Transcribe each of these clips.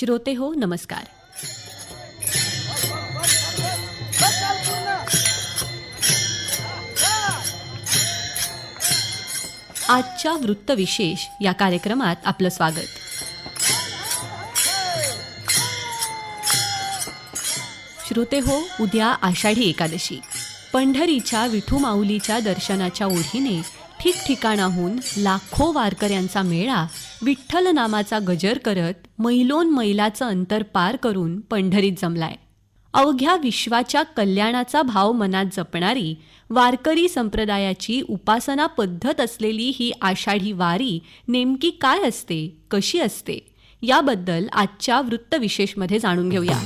श्रोते हो नमस्कार. आजच्या वृत्तविशेष या कार्यक्रमात आपलं स्वागत. श्रोते हो उद्या आषाढी एकादशी. पंढरीच्या विठू माऊलीच्या दर्शनाच्या ओढीने ठिकठिकाणाहून लाखो वारकऱ्यांचा मेळा विठ्ठल नामाचा गजर करत मैलोन मैलाचं अंतर पार करून पंढरीत जमलाय. अवघ्या विश्वाच्या कल्याणाचा भाव मनात जपणारी वारकरी संप्रदायाची उपासना पद्धत असलेली ही आषाढी वारी नेमकी काय असते कशी असते याबद्दल आजच्या वृत्तविशेषमध्ये जाणून घेऊया.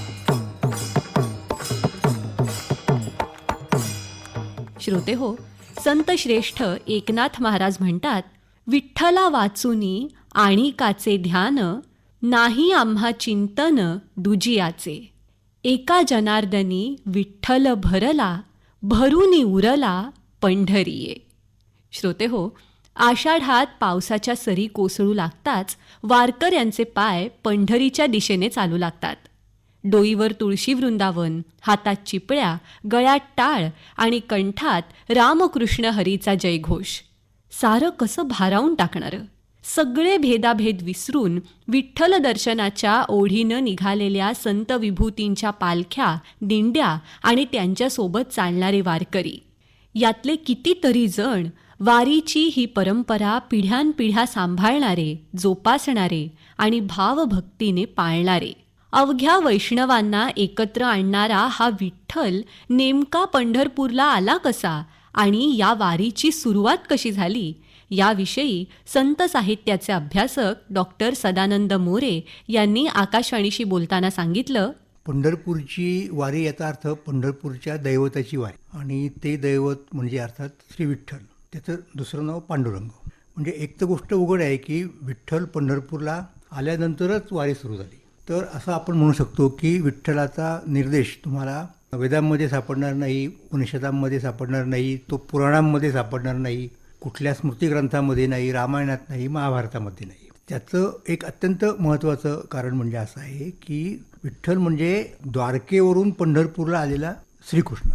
श्रोते हो संत श्रेष्ठ एकनाथ महाराज म्हणतात विठ्ठला वाचुनी आणि काचे ध्यान नाही आम्हा चिंतन दुजियाचे. एका जनार्दनी विठ्ठल भरला भरूनी उरला पंढरीये. श्रोते हो आषाढात पावसाच्या सरी कोसळू लागताच वारकऱ्यांचे पाय पंढरीच्या दिशेने चालू लागतात. डोईवर तुळशी वृंदावन हातात चिपळ्या गळ्यात टाळ आणि कंठात रामकृष्ण हरीचा जयघोष. सारं कसं भारावून टाकणारं? सगळे भेदाभेद विसरून विठ्ठल दर्शनाच्या ओढीनं निघालेल्या संत विभूतींच्या पालख्या दिंड्या आणि त्यांच्यासोबत चालणारे वारकरी. यातले कितीतरी जण वारीची ही परंपरा पिढ्यानपिढ्या सांभाळणारे जोपासणारे आणि भावभक्तीने पाळणारे. अवघ्या वैष्णवांना एकत्र आणणारा हा विठ्ठल नेमका पंढरपूरला आला कसा आणि या वारीची सुरुवात कशी झाली याविषयी संत साहित्याचे अभ्यासक डॉक्टर सदानंद मोरे यांनी आकाशवाणीशी बोलताना सांगितलं पंढरपूरची वारी याचा अर्थ पंढरपूरच्या दैवताची वारी. आणि ते दैवत म्हणजे अर्थात श्री विठ्ठल. त्याचं दुसरं नाव पांडुरंग. म्हणजे एक तर गोष्ट उघड आहे की विठ्ठल पंढरपूरला आल्यानंतरच वारी सुरू झाली. तर असं आपण म्हणू शकतो की विठ्ठलाचा निर्देश तुम्हाला वेदांमध्ये सापडणार नाही उपनिषदांमध्ये सापडणार नाही तो पुराणांमध्ये सापडणार नाही. कुठल्या स्मृतिग्रंथामध्ये नाही रामायणात नाही महाभारतामध्ये नाही. त्याचं एक अत्यंत महत्त्वाचं कारण म्हणजे असं आहे की विठ्ठल म्हणजे द्वारकेवरून पंढरपूरला आलेला श्रीकृष्ण.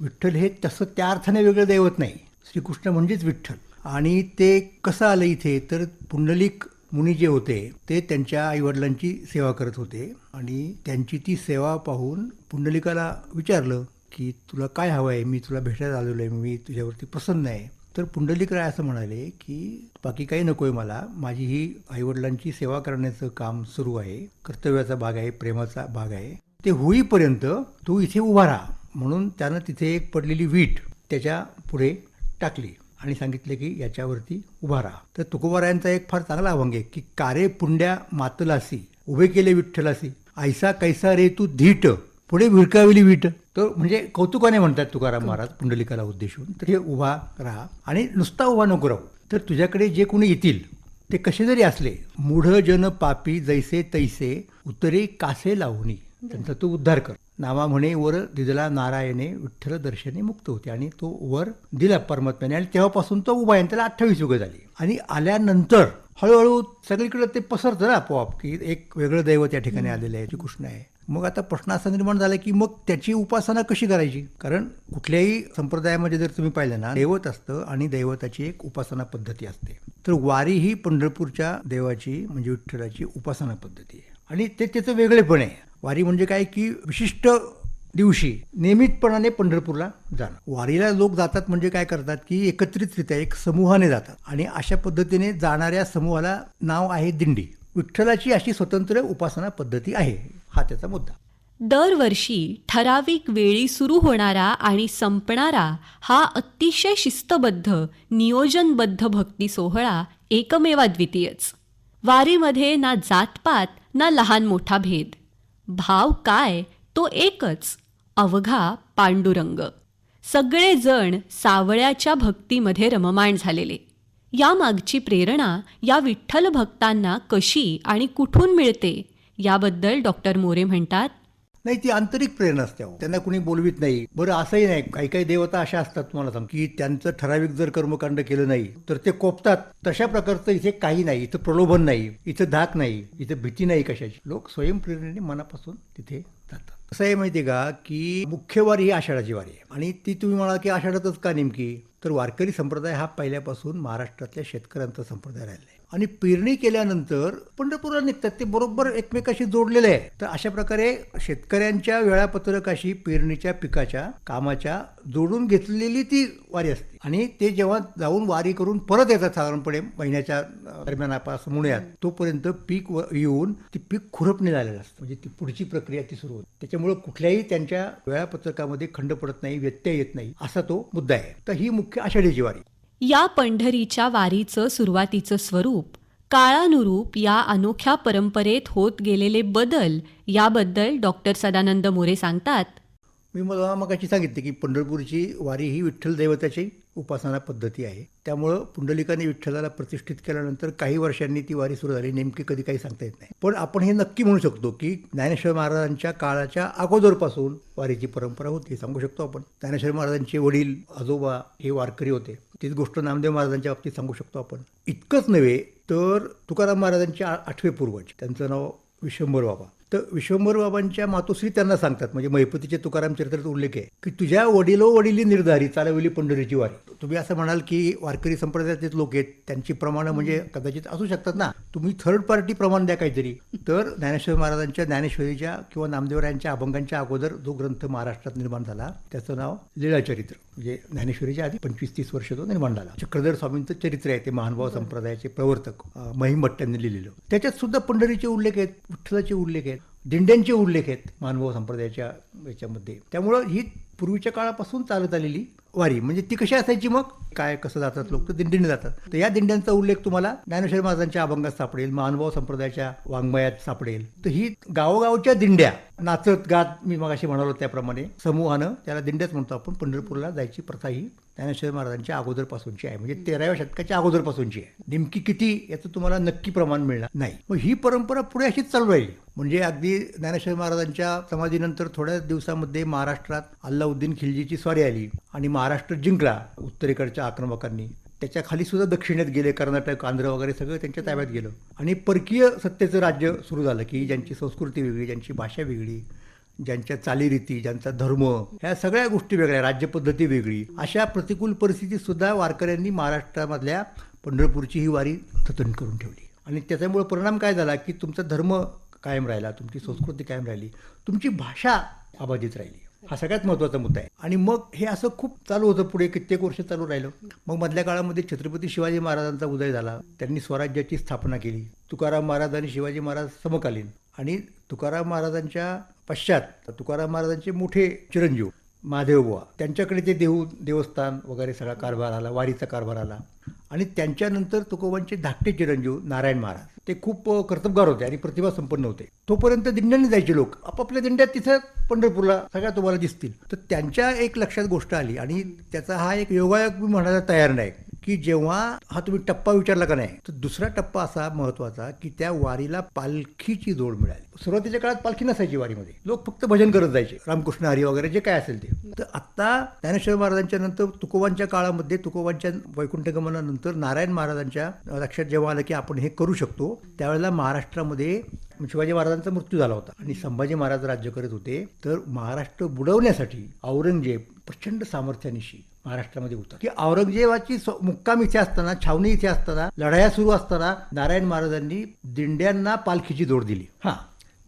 विठ्ठल हे तसं त्या अर्थाने वेगळं दैवत नाही. श्रीकृष्ण म्हणजेच विठ्ठल. आणि ते कसं आलं इथे तर पुंडलिक मुनी जे होते ते त्यांच्या आईवडिलांची सेवा करत होते. आणि त्यांची ती सेवा पाहून पुंडलिकाला विचारलं की तुला काय हवं आहे मी तुला भेटायला आलेलो आहे मी तुझ्यावरती प्रसन्न आहे. तर पुंडलिक राय असं म्हणाले की बाकी काही नको आहे मला. माझी ही आईवडिलांची सेवा करण्याचं काम सुरू आहे. कर्तव्याचा भाग आहे प्रेमाचा भाग आहे. ते होईपर्यंत तू इथे उभा राहा. म्हणून त्यानं तिथे एक पडलेली वीट त्याच्या पुढे टाकली आणि सांगितले की याच्यावरती उभा राहा. तर तुकोबारायांचा एक फार चांगला अभंग आहे की कारे पुंड्या मातलासी उभे केले विठ्ठलासी. ऐसा कैसा रे तू धीट पुढे भिरकावली वीट. तर म्हणजे कौतुकाने म्हणतात तुकाराम महाराज पुंडलिकाला उद्देशून. तर हे उभा राहा आणि नुसता उभा नको राहू. तर तुझ्याकडे जे कोणी येतील ते कसे जरी असले मूढ जन पापी जैसे तैसे उतरे कासे लावणी त्यांचा तू उद्धार कर. नामा म्हणे वर दिदला नारायणे विठ्ठल दर्शने मुक्त होते. आणि तो वर दिला परमात्म्याने. आणि तेव्हापासून तो उभा आहे त्याला अठ्ठावीस युग झाली. आणि आल्यानंतर हळूहळू सगळीकडे ते पसरतं ना आपोआप की एक वेगळं दैवत या ठिकाणी आलेलं आहे कृष्ण आहे. मग आता प्रश्न असा निर्माण झाला की मग त्याची उपासना कशी करायची? कारण कुठल्याही संप्रदायामध्ये जर तुम्ही पाहिलं ना दैवत असतं आणि दैवताची एक उपासना पद्धती असते. तर वारी ही पंढरपूरच्या देवाची म्हणजे विठ्ठलाची उपासना पद्धती आहे. आणि ते त्याचं वेगळेपण आहे. वारी म्हणजे काय की विशिष्ट दिवशी नियमितपणाने पंढरपूरला जाणं. वारीला लोक जातात म्हणजे काय करतात की एकत्रितरित्या एक समूहाने जातात. आणि अशा पद्धतीने जाणाऱ्या समूहाला नाव आहे दिंडी. विठ्ठलाची अशी स्वतंत्र उपासना पद्धती आहे. हा त्याचा मुद्दा. दरवर्षी ठराविक वेळी सुरू होणारा आणि संपणारा हा अतिशय शिस्तबद्ध नियोजनबद्ध भक्ती सोहळा एकमेवाद्वितीयच वारीमध्ये ना जातपात ना लहान मोठा भेद. भाव काय तो एकच. अवघा पांडुरंग. सगळेजण सावळ्याच्या भक्तीमध्ये रममाण झालेले. यामागची प्रेरणा या विठ्ठल भक्तांना कशी आणि कुठून मिळते याबद्दल डॉक्टर मोरे म्हणतात नाही ती आंतरिक प्रेरणा असते अहो. त्यांना कुणी बोलवीत नाही. बरं असंही नाही. काही काही देवता अशा असतात तुम्हाला सांग की त्यांचं ठराविक जर कर्मकांड केलं नाही तर ते कोपतात. तशा प्रकारचं इथे काही नाही. इथं प्रलोभन नाही. इथं धाक नाही. इथं भीती नाही कशाची. लोक स्वयंप्रेरणेने मनापासून तिथे जातात. कसं आहे माहिती आहे का की मुख्य वारी ही आषाढाची वारी आहे. आणि ती तुम्ही म्हणाल की आषाढातच का नेमकी? तर वारकरी संप्रदाय हा पहिल्यापासून महाराष्ट्रातल्या शेतकऱ्यांचा संप्रदाय राहिला आहे. आणि पेरणी केल्यानंतर पंढरपूरला निघतात. ते बरोबर एकमेकाशी जोडलेले आहे तर अशा प्रकारे शेतकऱ्यांच्या वेळापत्रकाशी पेरणीच्या पिकाच्या कामाच्या जोडून घेतलेली ती वारी असते. आणि ते जेव्हा जाऊन वारी करून परत येतात साधारणपणे महिन्याच्या अं, दरम्यान आपण असं म्हणूयात तोपर्यंत पीक व- येऊन ती पीक खुरपणी झालेलं असतं. म्हणजे ती पुढची प्रक्रिया ती सुरू होते. त्याच्यामुळे कुठल्याही त्यांच्या वेळापत्रकामध्ये खंड पडत नाही व्यत्यय येत नाही असा तो मुद्दा आहे. तर ही मुख्य आषाढीची वारी. या पंढरीच्या वारीचं सुरुवातीचं स्वरूप काळानुरूप या अनोख्या परंपरेत होत गेलेले बदल याबद्दल डॉक्टर सदानंद मोरे सांगतात. मी मला मगाशी सांगितले की पंढरपूरची वारी ही विठ्ठल दैवताची उपासना पद्धती आहे. त्यामुळं पुंडलिकाने विठ्ठलाला प्रतिष्ठित केल्यानंतर काही वर्षांनी ती वारी सुरू झाली. नेमकी कधी काही सांगता येत नाही. पण आपण हे नक्की म्हणू शकतो की ज्ञानेश्वर महाराजांच्या काळाच्या अगोदरपासून वारीची परंपरा होती सांगू शकतो आपण. ज्ञानेश्वर महाराजांचे वडील आजोबा हे वारकरी होते. तीच गोष्ट नामदेव महाराजांच्या बाबतीत सांगू शकतो आपण. इतकंच नव्हे तर तुकाराम महाराजांचे आठवे पूर्वज त्यांचं नाव विश्वंभर बाबा. तर विश्वंभर बाबांच्या मातोश्री त्यांना सांगतात म्हणजे महिपतीचे तुकाराम चरित्रात उल्लेख आहे की तुझ्या वडिलो वडिली निर्धारी चालवली पंढरीची वारी. तुम्ही असं म्हणाल की वारकरी संप्रदायातले लोक आहेत त्यांची प्रमाणं म्हणजे कदाचित असू शकतात ना. तुम्ही थर्ड पार्टी प्रमाण द्या काहीतरी. तर ज्ञानेश्वर महाराजांच्या ज्ञानेश्वरीच्या किंवा नामदेवरायांच्या अभंगांच्या अगोदर जो ग्रंथ महाराष्ट्रात निर्माण झाला त्याचं नाव लीळाचरित्र म्हणजे ज्ञानेश्वरीच्या आधी पंचवीस तीस वर्ष तो निर्माण झाला. चक्रधर स्वामींचं चरित्र आहे ते महानुभाव संप्रदायाचे प्रवर्तक महिम भट्टांनी लिहिलेलं. त्याच्यात सुद्धा पंढरीचे उल्लेख आहेत विठ्ठलाचे उल्लेख आहेत. दिंड्यांचे उल्लेख आहेत मानभाव संप्रदायाच्या याच्यामध्ये. त्यामुळं ही पूर्वीच्या काळापासून चालत आलेली वारी. म्हणजे ती कशी असायची मग? काय कसं जातात लोक? तर दिंडीने जातात. तर या दिंड्यांचा उल्लेख तुम्हाला ज्ञानेश्वर महाराजांच्या अभंगात सापडेल महानुभाव संप्रदायाच्या वाङ्मयात सापडेल. तर ही गावोगावच्या दिंड्या नाचत गात मी मगाशी म्हणालो त्याप्रमाणे समूहानं त्याला दिंड्याच म्हणतो आपण पंढरपूरला जायची प्रथा ही ज्ञानेश्वर महाराजांच्या अगोदरपासूनची आहे. म्हणजे तेराव्या शतकाच्या अगोदरपासूनची आहे. नेमकी किती याचं तुम्हाला नक्की प्रमाण मिळणार नाही. मग ही परंपरा पुढे अशीच चालू राहील. म्हणजे अगदी ज्ञानेश्वर महाराजांच्या समाधीनंतर थोड्या दिवसामध्ये महाराष्ट्रात अल्लाउद्दीन खिलजीची स्वारी आली आणि महाराष्ट्र जिंकला उत्तरेकडच्या आक्रमकांनी. त्याच्याखाली सुद्धा दक्षिणेत गेले कर्नाटक आंध्र वगैरे सगळं त्यांच्या ताब्यात गेलं. आणि परकीय सत्तेचं राज्य सुरू झालं की ज्यांची संस्कृती वेगळी ज्यांची भाषा वेगळी ज्यांच्या चालीरीती ज्यांचा धर्म ह्या सगळ्या गोष्टी वेगळ्या राज्यपद्धती वेगळी. अशा प्रतिकूल परिस्थितीत सुद्धा वारकऱ्यांनी महाराष्ट्रामधल्या पंढरपूरची ही वारी जतन करून ठेवली. आणि त्याच्यामुळे परिणाम काय झाला की तुमचा धर्म कायम राहिला तुमची संस्कृती कायम राहिली तुमची भाषा अबाधित राहिली. हा सगळ्यात महत्त्वाचा मुद्दा आहे. आणि मग हे असं खूप चालू होतं पुढे कित्येक वर्ष चालू राहिलं. मग मधल्या काळामध्ये छत्रपती शिवाजी महाराजांचा उदय झाला. त्यांनी स्वराज्याची स्थापना केली. तुकाराम महाराज आणि शिवाजी महाराज समकालीन. आणि तुकाराम महाराजांच्या पश्चात तुकाराम महाराजांचे मोठे चिरंजीव महादेवबुवा त्यांच्याकडे ते देऊ देवस्थान वगैरे सगळा कारभार आला वारीचा कारभार आला. आणि त्यांच्यानंतर तुकोबांचे धाकटे चिरंजीव नारायण महाराज ते खूप कर्तबगार होते आणि प्रतिभा संपन्न होते. तोपर्यंत दिंड्याने जायचे लोक आपापल्या दिंड्यात तिथं पंढरपूरला सगळ्या तुम्हाला दिसतील. तर त्यांच्या एक लक्षात गोष्ट आली आणि त्याचा हा एक योगायोग मी म्हणायला तयार नाही. की जेव्हा हा तुम्ही टप्पा विचारला का नाही तर दुसरा टप्पा असा महत्त्वाचा की त्या वारीला पालखीची जोड मिळाली. सुरुवातीच्या काळात पालखी नसायची वारीमध्ये. लोक फक्त भजन करत जायचे. रामकृष्ण हरी वगैरे जे काय असेल ते. तर आता ज्ञानेश्वर महाराजांच्या नंतर तुकोबांच्या काळामध्ये तुकोबांच्या वैकुंठ गमनानंतर नारायण महाराजांच्या लक्षात जेव्हा आलं की आपण हे करू शकतो त्यावेळेला महाराष्ट्रामध्ये शिवाजी महाराजांचा मृत्यू झाला होता. आणि संभाजी महाराज राज्य करत होते तर महाराष्ट्र बुडवण्यासाठी औरंगजेब प्रचंड सामर्थ्यानिशी महाराष्ट्रामध्ये होता की औरंगजेबाची मुक्काम इथे असताना छावणी इथे असताना लढाया सुरू असताना नारायण महाराजांनी दिंड्यांना पालखीची जोड दिली. हा.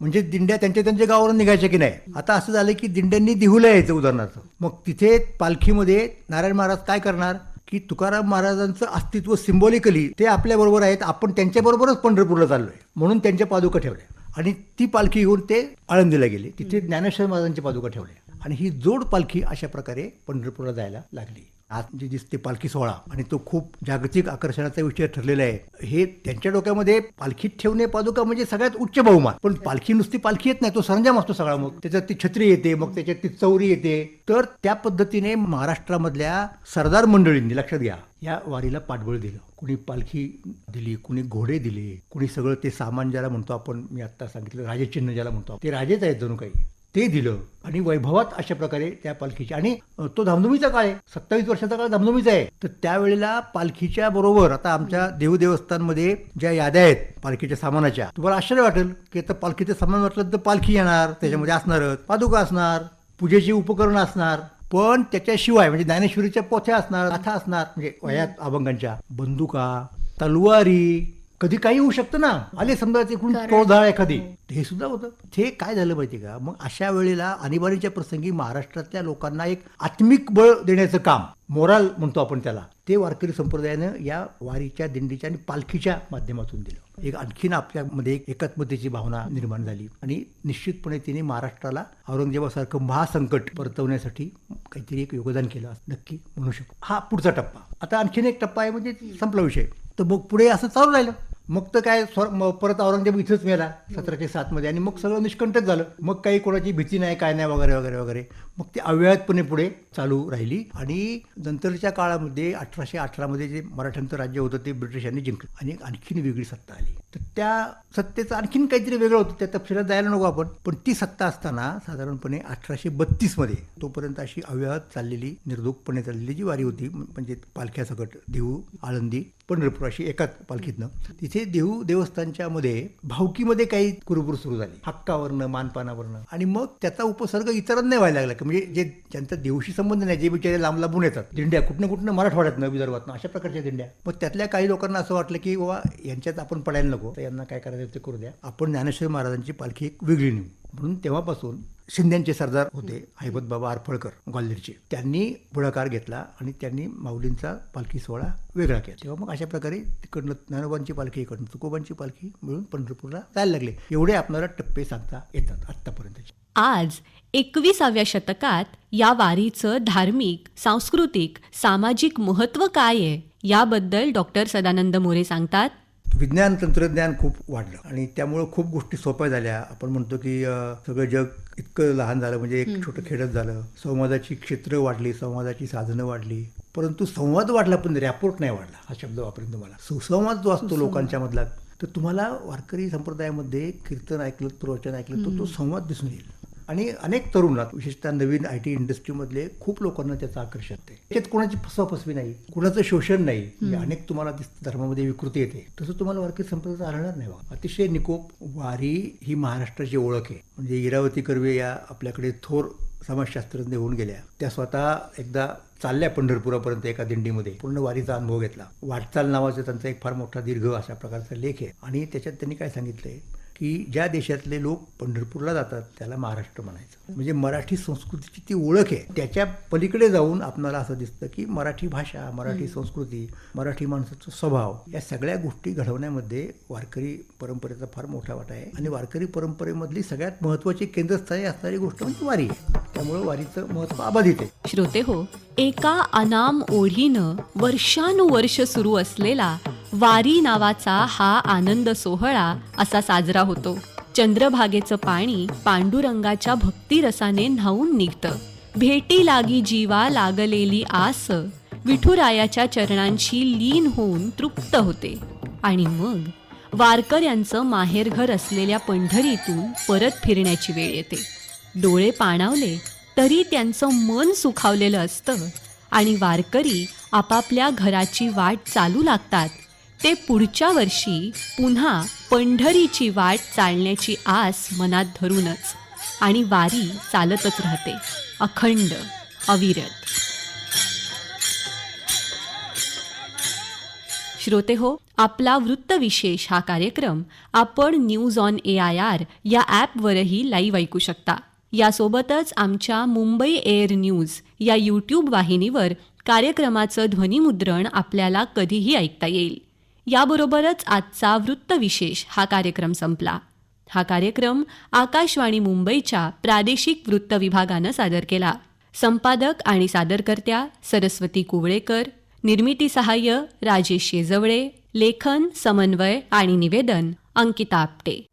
म्हणजे दिंड्या त्यांच्या त्यांच्या गावावरून निघायच्या की नाही? आता असं झालं की दिंड्यांनी दिहुला यायचं उदाहरणार्थ. मग तिथे पालखीमध्ये नारायण महाराज काय करणार? की तुकाराम महाराजांचं अस्तित्व सिम्बॉलिकली ते आपल्याबरोबर आहेत. आपण त्यांच्याबरोबरच पंढरपूरला चाललो आहे म्हणून त्यांच्या पादुका ठेवल्या. आणि ती पालखी घेऊन ते आळंदीला गेले. तिथे ज्ञानेश्वर महाराजांची पादुका ठेवल्या. आणि ही जोड पालखी अशा प्रकारे पंढरपूरला जायला लागली. आज दिसते पालखी सोहळा आणि तो खूप जागतिक आकर्षणाचा विषय ठरलेला आहे. हे त्यांच्या डोक्यामध्ये पालखीत ठेवणे पादुका म्हणजे सगळ्यात उच्च बहुमान. पण पालखी नुसती पालखी येत नाही तो सरंजाम असतो सगळा. मग त्याच्यात ती छत्री येते मग त्याच्यात ती चौरी येते. तर त्या पद्धतीने महाराष्ट्रामधल्या सरदार मंडळींनी लक्षात घ्या या वारीला पाठबळ दिलं. कुणी पालखी दिली कुणी घोडे दिले कुणी सगळं ते सामान ज्याला म्हणतो आपण मी आत्ता सांगितलं राजेचिन्ह ज्याला म्हणतो ते राजेच आहेत जणू काही. ते दिलं. आणि वैभवात अशा प्रकारे त्या पालखीची आणि तो धामधुमीचा काळ आहे. सत्तावीस वर्षाचा काळ धामधुमीचा आहे. तर त्यावेळेला पालखीच्या बरोबर आता आमच्या देवदेवस्थानमध्ये ज्या याद्या आहेत पालखीच्या सामानाच्या तुम्हाला आश्चर्य वाटेल की आता पालखीचं सामान वाटलं तर पालखी येणार त्याच्यामध्ये असणारच. पादुका असणार पूजेची उपकरणं असणार. पण त्याच्याशिवाय म्हणजे ज्ञानेश्वरीच्या पोथ्या असणार कथा असणार म्हणजे वयात अभंगांच्या बंदुका तलवारी कधी काही होऊ शकतं ना. आले समजा तिकडून टोळधाळ एखादी. हे सुद्धा होतं. ते काय झालं माहिती का? मग अशा वेळेला आणीबाणीच्या प्रसंगी महाराष्ट्रातल्या लोकांना एक आत्मिक बळ देण्याचं काम मोराल म्हणतो आपण त्याला ते वारकरी संप्रदायानं या वारीच्या दिंडीच्या आणि पालखीच्या माध्यमातून दिलं. एक आणखीन आपल्यामध्ये एक एकात्मतेची भावना निर्माण झाली. आणि निश्चितपणे तिने महाराष्ट्राला औरंगजेबासारखं महासंकट परतवण्यासाठी काहीतरी एक योगदान केलं असं नक्की म्हणू शकतो. हा पुढचा टप्पा. आता आणखीन एक टप्पा आहे म्हणजे संपला विषय. तर मग पुढे असं चालू राहिलं. मग तर काय स्वर परत औरंगजेब इथंच मेला सतराशे सातमध्ये. आणि मग सगळं निष्कंठच झालं. मग काही कोणाची भीती नाही काय नाही वगैरे वगैरे वगैरे. मग ते अव्याहतपणे पुढे चालू राहिली आणि नंतरच्या काळामध्ये अठराशे अठरामध्ये जे मराठ्यांचं राज्य होतं ते ब्रिटिशांनी जिंकलं आणि आणखीन वेगळी सत्ता आली. तर त्या सत्तेचं आणखीन काहीतरी वेगळं होतं त्या तपशिलात जायला नको आपण. पण ती सत्ता असताना साधारणपणे अठराशे बत्तीसमध्ये तोपर्यंत अशी अव्याहत चाललेली निर्धोकपणे चाललेली जी वारी होती म्हणजे पालख्यासकट देऊ आळंदी पंढरपूर अशी एकाच पालखीतनं तिथे देऊ देवस्थानच्या मध्ये भावकीमध्ये काही कुरुबुर सुरू झाली. हक्कावरनं मानपानावरनं. आणि मग त्याचा उपसर्ग इतरांना व्हायला लागला म्हणजे जे ज्यांचा देऊशी संबंध नाही जे बिचारे लांब लांबून येतात दिंड्या कुठनं कुठनं मराठवाड्यातनं विदर्भातनं अशा प्रकारच्या दिंड्या. मग त्यातल्या काही लोकांना असं वाटलं की बाबा यांच्यात आपण पडायला नको तर यांना काय करायचं ते करू द्या आपण ज्ञानेश्वर महाराजांची पालखी एक वेगळी नेऊ. म्हणून तेव्हापासून शिंद्यांचे सरदार होते हैबत बाबा आरफळकर ग्वाल्हेरचे. त्यांनी पुढाकार घेतला आणि त्यांनी माऊलींचा पालखी सोहळा वेगळा केला. तेव्हा मग अशा प्रकारे तिकडनं ज्ञानोबांची पालखी इकडनं तुकोबांची पालखी मिळून पंढरपूरला जायला लागले. एवढे आपल्याला टप्पे सांगता येतात आत्तापर्यंतचे. आज एकविसाव्या शतकात या वारीचं धार्मिक सांस्कृतिक सामाजिक महत्त्व काय आहे याबद्दल डॉक्टर सदानंद मोरे सांगतात. विज्ञान तंत्रज्ञान खूप वाढलं आणि त्यामुळं खूप गोष्टी सोप्या झाल्या. आपण म्हणतो की सगळं जग इतकं लहान झालं म्हणजे एक छोटं खेडत झालं. संवादाची क्षेत्र वाढली संवादाची साधनं वाढली. परंतु संवाद वाढला पण रॅपोर्ट नाही वाढला हा शब्द वापरेन तुम्हाला. सुसंवाद जो असतो लोकांच्या मधला तर तुम्हाला वारकरी संप्रदायामध्ये कीर्तन ऐकलं प्रवचन ऐकलं तर तो संवाद दिसून येईल. आणि अनेक तरुणात विशेषतः नवीन आय टी इंडस्ट्रीमधले खूप लोकांना त्याचं आकर्षण आहे त्याच्यात कोणाची फसवाफसवी नाही कुणाचं शोषण नाही अनेक तुम्हाला धर्मामध्ये विकृती येते. तसं तुम्हाला वारकरी संप्रदाय आढळणार नाही अतिशय निकोप वारी ही महाराष्ट्राची ओळख आहे. म्हणजे इरावती कर्वे या आपल्याकडे थोर समाजशास्त्रज्ञ होऊन गेल्या. त्या स्वतः एकदा चालल्या पंढरपुरापर्यंत एका दिंडीमध्ये. पूर्ण वारीचा अनुभव घेतला. वाटचाल नावाचा त्यांचा एक फार मोठा दीर्घ अशा प्रकारचा लेख आहे. आणि त्याच्यात त्यांनी काय सांगितलंय? की ज्या देशातले लोक पंढरपूरला जातात त्याला महाराष्ट्र म्हणायचं. म्हणजे मराठी संस्कृतीची ती ओळख आहे. त्याच्या पलीकडे जाऊन आपल्याला असं दिसतं की मराठी भाषा मराठी संस्कृती मराठी माणसाचा स्वभाव या सगळ्या गोष्टी घडवण्यामध्ये वारकरी परंपरेचा फार मोठा वाटा आहे. आणि वारकरी परंपरेमधली सगळ्यात महत्त्वाची केंद्रस्थानी असणारी गोष्ट म्हणजे वारी आहे. त्यामुळं वारीचं महत्त्व अबाधित आहे. श्रोते हो एका अनाम ओढीनं वर्षानुवर्ष सुरू असलेला वारी नावाचा हा आनंद सोहळा असा साजरा होतो. चंद्रभागेचं पाणी पांडुरंगाच्या भक्तिरसाने न्हावून निघतं. भेटी लागी जीवा लागलेली आस विठुरायाच्या चरणांशी लीन होऊन तृप्त होते. आणि मग वारकऱ्यांचं माहेरघर असलेल्या पंढरीतून परत फिरण्याची वेळ येते. डोळे पाणावले तरी त्यांचं मन सुखावलेलं असतं आणि वारकरी आपापल्या घराची वाट चालू लागतात. ते पुढच्या वर्षी पुन्हा पंढरीची वाट चालण्याची आस मनात धरूनच आणि वारी चालतच राहते. अखंड अविरत. श्रोते हो आपला वृत्तविशेष हा कार्यक्रम आपण news on A I R या ॲपवरही लाईव्ह ऐकू शकता. यासोबतच आमच्या मुंबई एअर न्यूज या यूट्यूब वाहिनीवर कार्यक्रमाचं ध्वनिमुद्रण आपल्याला कधीही ऐकता येईल. याबरोबरच आजचा वृत्तविशेष हा कार्यक्रम संपला. हा कार्यक्रम आकाशवाणी मुंबईच्या प्रादेशिक वृत्त विभागानं सादर केला. संपादक आणि सादरकर्त्या सरस्वती कुवळेकर निर्मिती सहाय्य राजेश शेजवळे लेखन समन्वय आणि निवेदन अंकिता आपटे.